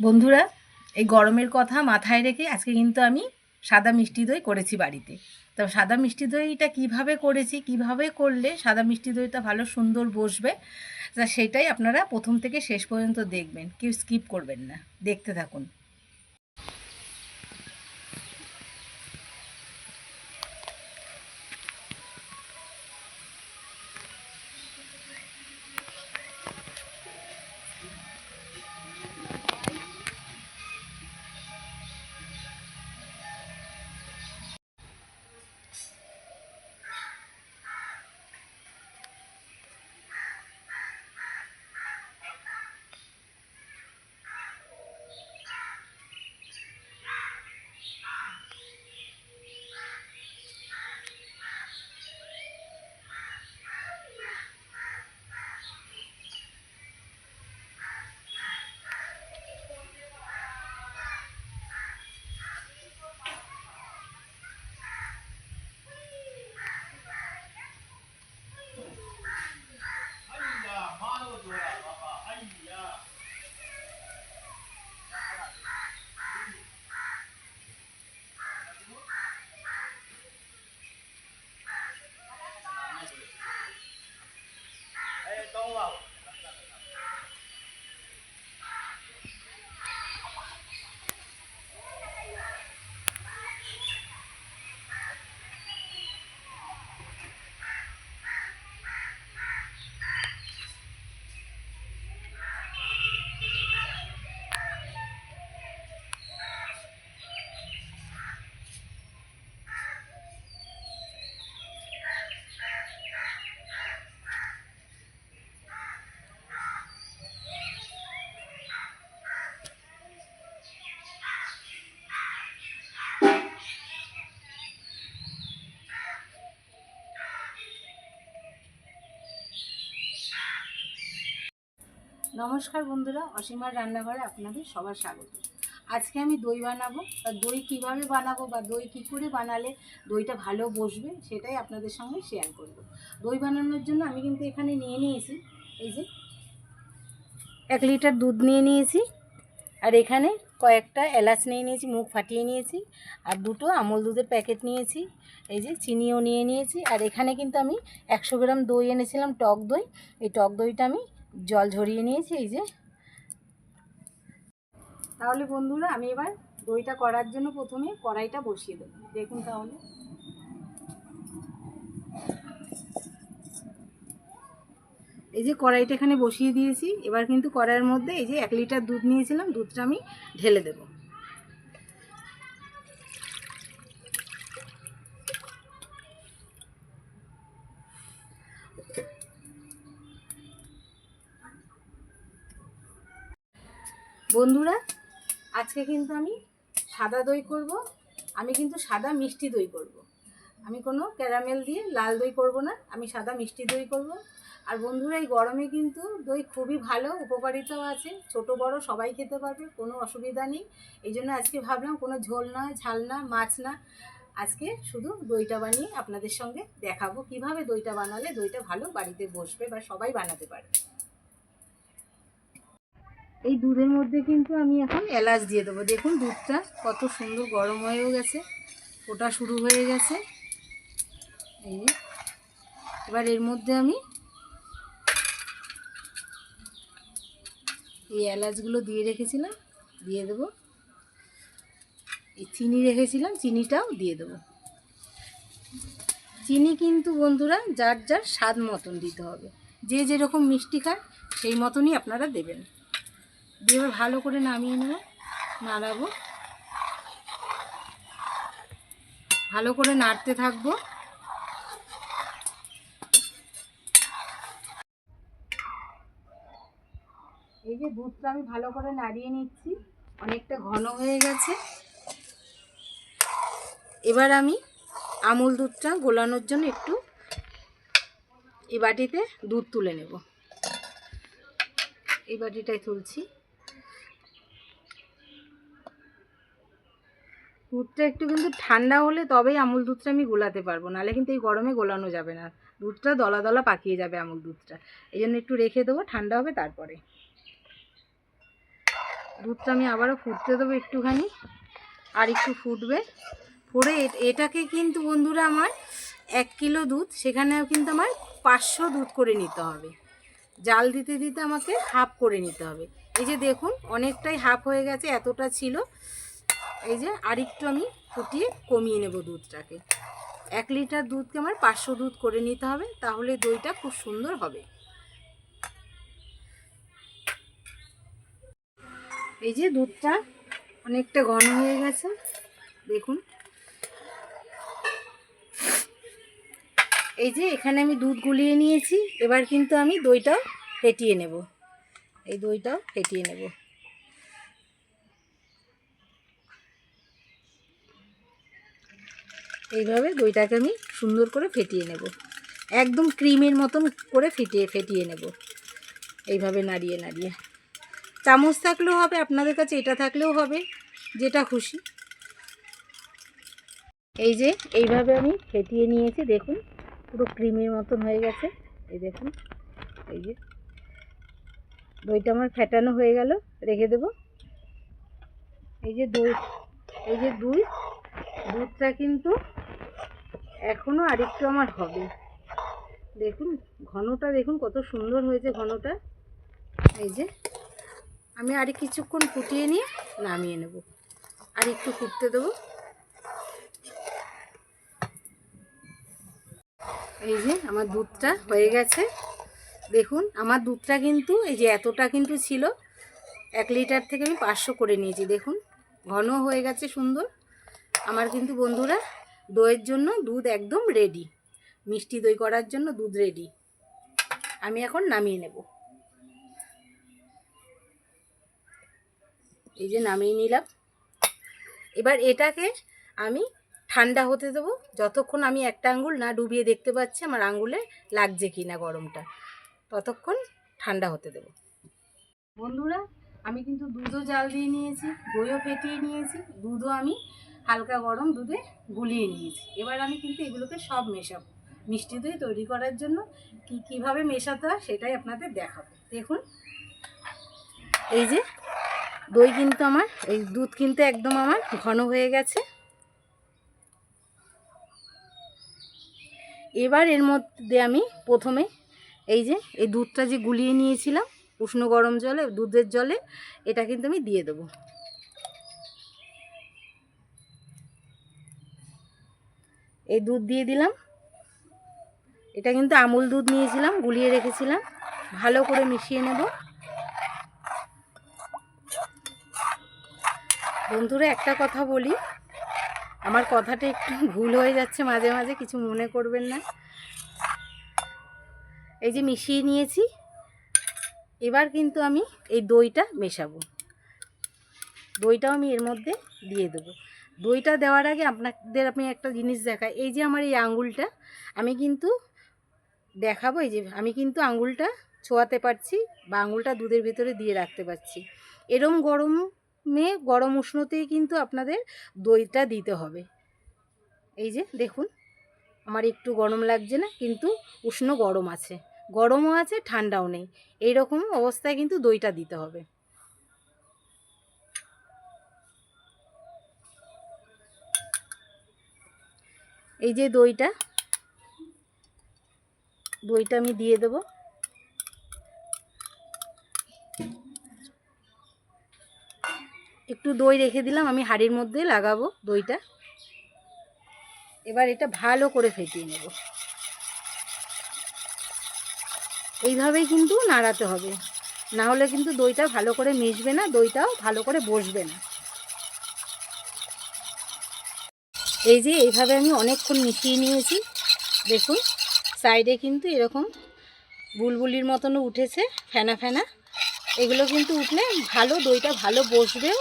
বন্ধুরা, এই গরমের কথা মাথায় রেখে আজকে কিন্তু আমি সাদা মিষ্টি দই করেছি বাড়িতে। তো সাদা মিষ্টি দইটা কীভাবে করেছি, কীভাবে করলে সাদা মিষ্টি দইটা ভালো সুন্দর বসবে, তা সেটাই আপনারা প্রথম থেকে শেষ পর্যন্ত দেখবেন। কেউ স্কিপ করবেন না। দেখতে থাকুন। নমস্কার বন্ধুরা, অসীমার রান্নাঘরে আপনাদের সবার স্বাগত। আজকে আমি দই বানাবো। তা দই কীভাবে বানাবো বা দই কী করে বানালে দইটা ভালো বসবে সেটাই আপনাদের সঙ্গে শেয়ার করব। দই বানানোর জন্য আমি কিন্তু এখানে নিয়ে নিয়েছি, এই যে এক লিটার দুধ নিয়ে নিয়েছি, আর এখানে কয়েকটা এলাচ নিয়ে নিয়েছি, মুখ ফাটিয়ে নিয়েছি, আর দুটো আমল দুধের প্যাকেট নিয়েছি, এই যে চিনিও নিয়ে নিয়েছি, আর এখানে কিন্তু আমি একশো গ্রাম দই এনেছিলাম, টক দই। এই টক দইটা আমি জল ঝরিয়ে নিয়েছি, এই যে। তাহলে বন্ধুরা, আমি এবার দইটা করার জন্য প্রথমে কড়াইটা বসিয়ে দেবো। দেখুন তাহলে। এই যে কড়াইটা এখানে বসিয়ে দিয়েছি, এবার কিন্তু কড়াইয়ের মধ্যে এই যে এক লিটার দুধ নিয়েছিলাম, দুধটা আমি ঢেলে দেব। বন্ধুরা, আজকে কিন্তু আমি সাদা দই করব। আমি কিন্তু সাদা মিষ্টি দই করব। আমি কোনো ক্যারামেল দিয়ে লাল দই করব না, আমি সাদা মিষ্টি দই করব। আর বন্ধুরা, এই গরমে কিন্তু দই খুবই ভালো, উপকারিতাও আছে। ছোট, বড় সবাই খেতে পারবে, কোনো অসুবিধা নেই। এই জন্য আজকে ভাবলাম কোনো ঝোল না, ঝাল না, মাছ না। আজকে শুধু দইটা বানিয়ে আপনাদের সঙ্গে দেখাবো। কীভাবে দইটা বানালে দইটা ভালো বাড়িতে বসবে বা সবাই বানাতে পারবে। এই দুধের মধ্যে কিন্তু আমি এখন এলাচ দিয়ে দেবো। দেখুন দুধটা কত সুন্দর গরম হয়েও গেছে ওটা শুরু হয়ে গেছে। এই এবার এর মধ্যে আমি এই এলাচগুলো দিয়ে রেখেছিলাম, দিয়ে দেবো। এই চিনি রেখেছিলাম, চিনিটাও দিয়ে দেবো। চিনি কিন্তু বন্ধুরা যার যার স্বাদ মতন দিতে হবে। যে যেরকম মিষ্টি খায়, সেই মতনই আপনারা দেবেন। দিয়ে এবার ভালো করে নামিয়ে নেব নাড়াবো। ভালো করে নাড়তে থাকব। এই যে দুধটা আমি ভালো করে নাড়িয়ে নিচ্ছি, অনেকটা ঘন হয়ে গেছে। এবার আমি আমুল দুধটা গোলানোর জন্য একটু এই বাটিতে দুধ তুলে নেব। এই বাটিটাই তুলছি। দুধটা একটু কিন্তু ঠান্ডা হলে তবেই আমুল দুধটা আমি গোলাতে পারব। নাহলে কিন্তু এই গরমে গোলানো যাবে না। দুধটা দলা দলা পাকিয়ে যাবে আমুল দুধটা। এই জন্য একটু রেখে দেবো, ঠান্ডা হবে তারপরে। দুধটা আমি আবারও ফুটতে দেবো একটুখানি, আর একটু ফুটবে। ফুটে এটাকে কিন্তু বন্ধুরা আমার এক কিলো দুধ, সেখানেও কিন্তু আমার পাঁচশো দুধ করে নিতে হবে। জাল দিতে দিতে আমাকে হাফ করে নিতে হবে। এই যে দেখুন, অনেকটাই হাফ হয়ে গেছে, এতটা ছিল। এই যে আরেকটু আমি ফুটিয়ে কমিয়ে নেব দুধটাকে। এক লিটার দুধকে আমার পাঁচশো দুধ করে নিতে হবে, তাহলে দইটা খুব সুন্দর হবে। এই যে দুধটা অনেকটা ঘন হয়ে গেছে, দেখুন। এই যে এখানে আমি দুধ গুলিয়ে নিয়েছি, এবার কিন্তু আমি দইটাও ফেটিয়ে নেব। এই দইটাও ফেটিয়ে নেব। এইভাবে দইটাকে আমি সুন্দর করে ফেটিয়ে নেব। একদম ক্রিমের মতন করে ফেটিয়ে ফেটিয়ে নেব। এইভাবে নাড়িয়ে নাড়িয়ে। চামচ থাকলেও হবে, আপনাদের কাছে এটা থাকলেও হবে, যেটা খুশি। এই যে এইভাবে আমি ফেটিয়ে নিয়েছি, দেখুন, পুরো ক্রিমের মতন হয়ে গেছে। এই দেখুন, এই যে। দইটা আমার ফেটানো হয়ে গেল, রেখে দেব। এই যে দই, এই যে দুই দুধটা কিন্তু এখনও আরেকটু আমার হবে। দেখুন, ঘনটা দেখুন, কত সুন্দর হয়েছে ঘনটা। এই যে, আমি আর কিছুক্ষণ ফুটিয়ে নিয়ে নামিয়ে নেব। আর একটু ফুটতে দেবো। এই যে, আমার দুধটা হয়ে গেছে। দেখুন, আমার দুধটা কিন্তু, এই যে এতটা কিন্তু ছিল, এক লিটার থেকে আমি পাঁচশো করে নিয়েছি। দেখুন, ঘন হয়ে গেছে সুন্দর। আমার কিন্তু বন্ধুরা দইয়ের জন্য দুধ একদম রেডি মিষ্টি দই করার জন্য দুধ রেডি আমি এখন নামিয়ে নেব। এই যে নামিয়ে নিলাম। এবার এটাকে আমি ঠান্ডা হতে দেবো। যতক্ষণ আমি একটা আঙ্গুল না ডুবিয়ে দেখতে পাচ্ছি, আমার আঙ্গুলে লাগছে কি না গরমটা, ততক্ষণ ঠান্ডা হতে দেবো। বন্ধুরা, আমি কিন্তু দুধও জাল দিয়ে নিয়েছি, দইও ফেটিয়ে নিয়েছি। দুধও আমি হালকা গরম দুধে গুলিয়ে নিয়েছি। এবার আমি কিন্তু এগুলোকে সব মেশাবো। মিষ্টি দই তৈরি করার জন্য কি কীভাবে মেশাতে হয় সেটাই আপনাদের দেখাবো। দেখুন। এই যে দই কিন্তু আমার, এই দুধ কিন্তু একদম আমার ঘন হয়ে গেছে। এবার এর মধ্যে আমি প্রথমে এই যে, এই দুধটা যে গুলিয়ে নিয়েছিলাম, উষ্ণ গরম জলে, দুধের জলে, এটা কিন্তু আমি দিয়ে দেবো। এই দুধ দিয়ে দিলাম। এটা কিন্তু আমুল দুধ নিয়েছিলাম, গুলিয়ে রেখেছিলাম। ভালো করে মিশিয়ে নেব। বন্ধুরা, একটা কথা বলি। আমার কথাটা একটু ভুল হয়ে যাচ্ছে মাঝে মাঝে, কিছু মনে করবেন না। এই যে মিশিয়ে নিয়েছি, এবার কিন্তু আমি এই দইটা মেশাবো। দইটাও আমি এর মধ্যে দিয়ে দেবো। দইটা দেওয়ার আগে আপনাদের আমি একটা জিনিস দেখাই। এই যে আমার এই আঙুলটা, আমি কিন্তু দেখাবো এই যে, আমি কিন্তু আঙুলটা ছোঁয়াতে পারছি বা আঙুলটা দুধের ভেতরে দিয়ে রাখতে পারছি। এরম গরমে গরম উষ্ণতেই কিন্তু আপনাদের দইটা দিতে হবে। এই যে দেখুন, আমার একটু গরম লাগছে না, কিন্তু উষ্ণ গরম আছে। গরমও আছে, ঠান্ডাও নেই। এই রকম অবস্থায় কিন্তু দইটা দিতে হবে। এই যে দইটা দইটা আমি দিয়ে দেব। একটু দই রেখে দিলাম, আমি হাঁড়ির মধ্যে লাগাবো দইটা। এবার এটা ভালো করে ফেটিয়ে নেব। এইভাবেই কিন্তু নাড়াতে হবে। না হলে কিন্তু দইটা ভালো করে মিশবে না, দইটাও ভালো করে বসবে না। এই যে এইভাবে আমি অনেকক্ষণ মিশিয়ে নিয়েছি। দেখুন, সাইডে কিন্তু এরকম বুলবুলির মতনও উঠেছে, ফেনা ফেনা। এগুলো কিন্তু উঠলে ভালো দইটা ভালো বসবেও,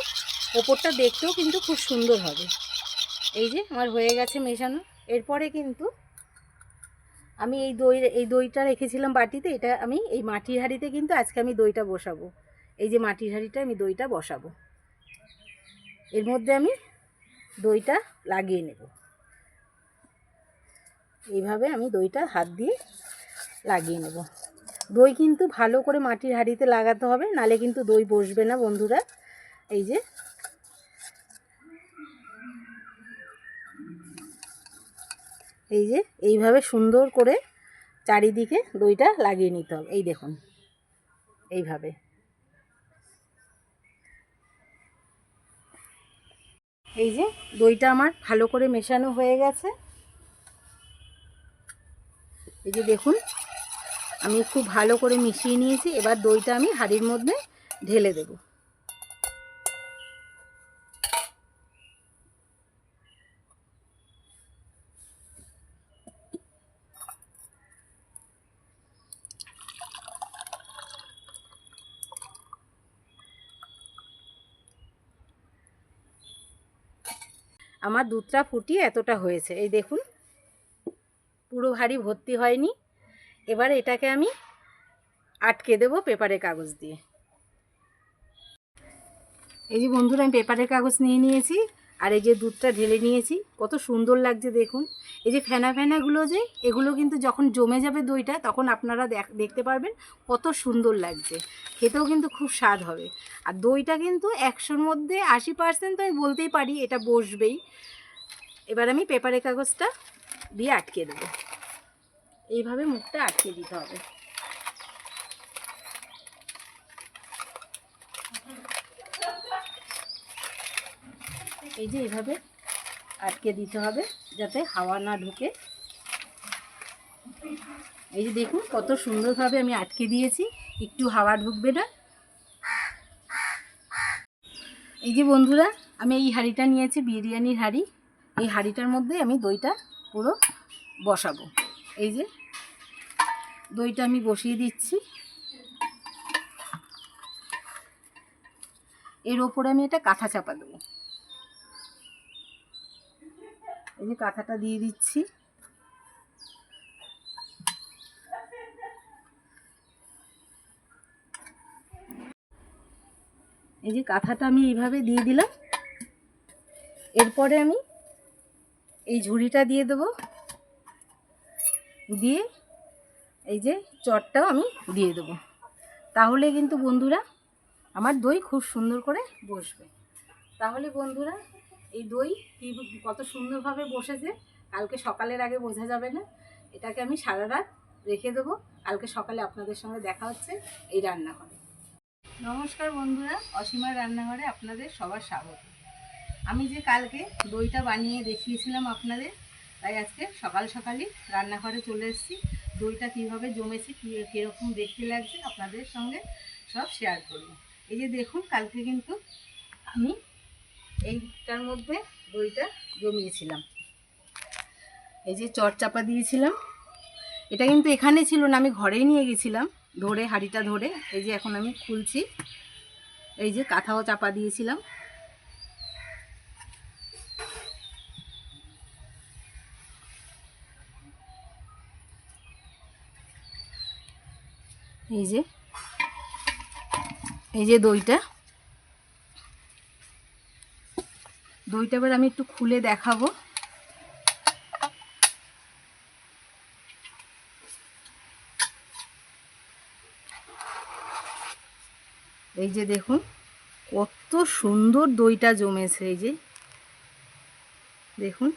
ওপরটা দেখতেও কিন্তু খুব সুন্দর হবে। এই যে আমার হয়ে গেছে মেশানো। এরপরে কিন্তু আমি এই দই, এই দইটা রেখেছিলাম বাটিতে, এটা আমি এই মাটির হাঁড়িতে কিন্তু আজকে আমি দইটা বসাবো। এই যে মাটির হাঁড়িটা আমি দইটা বসাবো। এর মধ্যে আমি দইটা লাগিয়ে নেব। এইভাবে আমি দইটা হাত দিয়ে লাগিয়ে নেব। দই কিন্তু ভালো করে মাটির হাঁড়িতে লাগাতে হবে, নালে কিন্তু দই বসবে না বন্ধুরা। এই যে। এই যে, এইভাবে সুন্দর করে চারিদিকে দইটা লাগিয়ে নিতে হবে। এই দেখুন, এইভাবে। এই যে দইটা আমার ভালো করে মেশানো হয়ে গেছে। এই যে দেখুন, আমি খুব ভালো করে মিশিয়ে নিয়েছি। এবার দইটা আমি হাড়ির মধ্যে ঢেলে দেব। আমার দুধটা ফুটিয়ে এতটা হয়েছে। এই দেখুন, পুরো ভারী ভর্তি হয়নি। এবার এটাকে আমি আটকে দেব পেপারে কাগজ দিয়ে। এই যে বন্ধুরা, আমি পেপারের কাগজ নিয়ে নিয়েছি। আর এই যে দুধটা ঢেলে নিয়েছি, কত সুন্দর লাগছে দেখুন। এই যে ফেনা ফেনাগুলো যে, এগুলো কিন্তু যখন জমে যাবে দইটা, তখন আপনারা দেখ- দেখতে পারবেন কত সুন্দর লাগছে। খেতেও কিন্তু খুব স্বাদ হবে। আর দইটা কিন্তু একশোর মধ্যে আশি পার্সেন্ট তো আমি বলতেই পারি, এটা বসবেই। এবার আমি পেপারের কাগজটা দিয়ে আটকে দেবো। এইভাবে মুখটা আটকে দিতে হবে। এই যে এইভাবে আটকে দিতে হবে যাতে হাওয়া না ঢুকে। এই যে দেখুন কত সুন্দরভাবে আমি আটকে দিয়েছি, একটু হাওয়া ঢুকবে না। এই যে বন্ধুরা, আমি এই হাঁড়িটা নিয়েছি, বিরিয়ানির হাঁড়ি। এই হাঁড়িটার মধ্যে আমি দইটা পুরো বসাবো। এই যে দইটা আমি বসিয়ে দিচ্ছি। এর ওপরে আমি এটা কাঁথা চাপা দেবো। এই যে কাঁথাটা দিয়ে দিচ্ছি। এই যে কাঁথাটা আমি এইভাবে দিয়ে দিলাম। এরপরে আমি এই ঝুড়িটা দিয়ে দেবো। দিয়ে এই যে চটটাও আমি দিয়ে দেবো। তাহলে কিন্তু বন্ধুরা আমার দই খুব সুন্দর করে বসবে। তাহলে বন্ধুরা এই দই কি কত সুন্দরভাবে বসেছে, কালকে সকালের আগে বোঝা যাবে না। এটাকে আমি সারা রাত রেখে দেবো, কালকে সকালে আপনাদের সঙ্গে দেখা হচ্ছে, এই রান্নাঘরে। নমস্কার বন্ধুরা, অসীমার রান্নাঘরে আপনাদের সবার স্বাগত। আমি যে কালকে দইটা বানিয়ে দেখিয়েছিলাম আপনাদের, তাই আজকে সকাল সকালই রান্নাঘরে চলে এসেছি। দইটা কীভাবে জমেছে, কী, কীরকম দেখতে লাগছে, আপনাদের সঙ্গে সব শেয়ার করব। এই যে দেখুন, কালকে কিন্তু আমি এইটার মধ্যে দইটা জমিয়েছিলাম। এই যে চট চাপা দিয়েছিলাম। এটা কিন্তু এখানে ছিল না, আমি ঘরেই নিয়ে গেছিলাম, ধরে, হাঁড়িটা ধরে। এই যে এখন আমি খুলছি। এই যে কাঁথাও চাপা দিয়েছিলাম। এই যে এই যে দইটা। দইটা এবার আমি একটু খুলে দেখাবো। এই যে দেখুন, কত সুন্দর দইটা জমেছে এই যে। দেখুন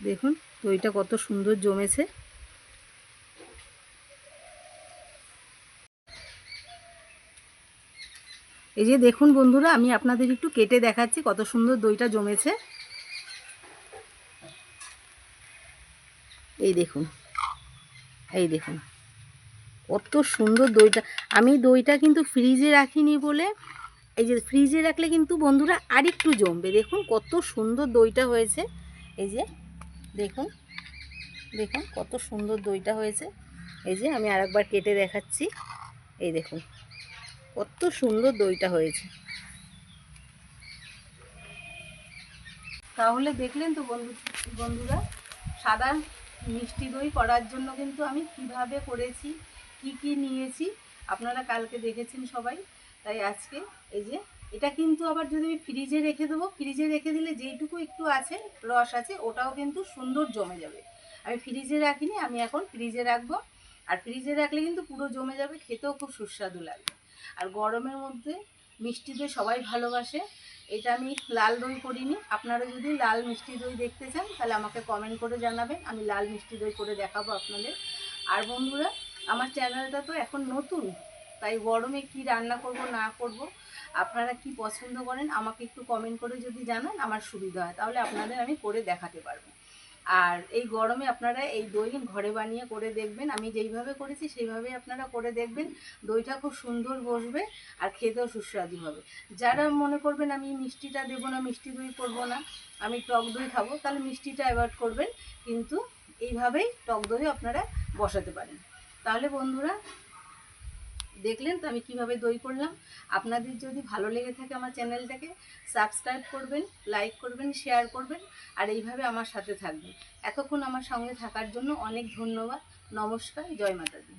দেখুন, দইটা কত সুন্দর জমেছে। এই যে দেখুন বন্ধুরা, আমি আপনাদের একটু কেটে দেখাচ্ছি কত সুন্দর দইটা জমেছে। এই দেখুন এই দেখুন, কত সুন্দর দইটা। আমি দইটা কিন্তু ফ্রিজে রাখিনি বলে, এই যে ফ্রিজে রাখলে কিন্তু বন্ধুরা আরেকটু জমবে। দেখুন কত সুন্দর দইটা হয়েছে। এই যে দেখুন দেখুন কত সুন্দর দইটা হয়েছে। এই যে আমি আরেকবার কেটে দেখাচ্ছি। এই দেখুন কত সুন্দর দইটা হয়েছে। তাহলে দেখলেন তো বন্ধু, বন্ধুরা, সাদা মিষ্টি দই করার জন্য কিন্তু আমি কীভাবে করেছি, কি কি নিয়েছি, আপনারা কালকে দেখেছেন সবাই। তাই আজকে এই যে, এটা কিন্তু আবার যদি আমি ফ্রিজে রেখে দেবো, ফ্রিজে রেখে দিলে যেইটুকু একটু আছে, রস আছে, ওটাও কিন্তু সুন্দর জমে যাবে। আমি ফ্রিজে রাখিনি, আমি এখন ফ্রিজে রাখব। আর ফ্রিজে রাখলে কিন্তু পুরো জমে যাবে, খেতেও খুব সুস্বাদু লাগবে। আর গরমের মধ্যে মিষ্টি দই সবাই ভালোবাসে। এটা আমি লাল দই করিনি। আপনারা যদি লাল মিষ্টি দই দেখতে চান, তাহলে আমাকে কমেন্ট করে জানাবেন। আমি লাল মিষ্টি দই করে দেখাবো আপনাদের। আর বন্ধুরা, আমার চ্যানেলটা তো এখন নতুন, তাই গরমে কি রান্না করব, না করব, আপনারা কি পছন্দ করেন, আমাকে একটু কমেন্ট করে যদি জানান, আমার সুবিধা হয়। তাহলে আপনাদের আমি করে দেখাতে পারব। আর এই গরমে আপনারা এই দই ঘরে বানিয়ে করে দেখবেন। আমি যেইভাবে করেছি, সেইভাবেই আপনারা করে দেখবেন। দইটা খুব সুন্দর বসবে আর খেতেও সুস্বাদু হবে। যারা মনে করবেন আমি মিষ্টিটা দেবো না, মিষ্টি দই করব না, আমি টক দই খাব, তাহলে মিষ্টিটা অ্যাভয়েড করবেন। কিন্তু এইভাবেই টক দই আপনারা বসাতে পারেন। তাহলে বন্ধুরা দেখলেন, তো আমি কীভাবে দই করলাম। আপনাদের যদি ভালো লেগে থাকে আমার চ্যানেলটাকে, সাবস্ক্রাইব করবেন, লাইক করবেন, শেয়ার করবেন, আর এইভাবে আমার সাথে থাকবেন। এতক্ষণ আমার সঙ্গে থাকার জন্য অনেক ধন্যবাদ। নমস্কার, জয় মাতাদি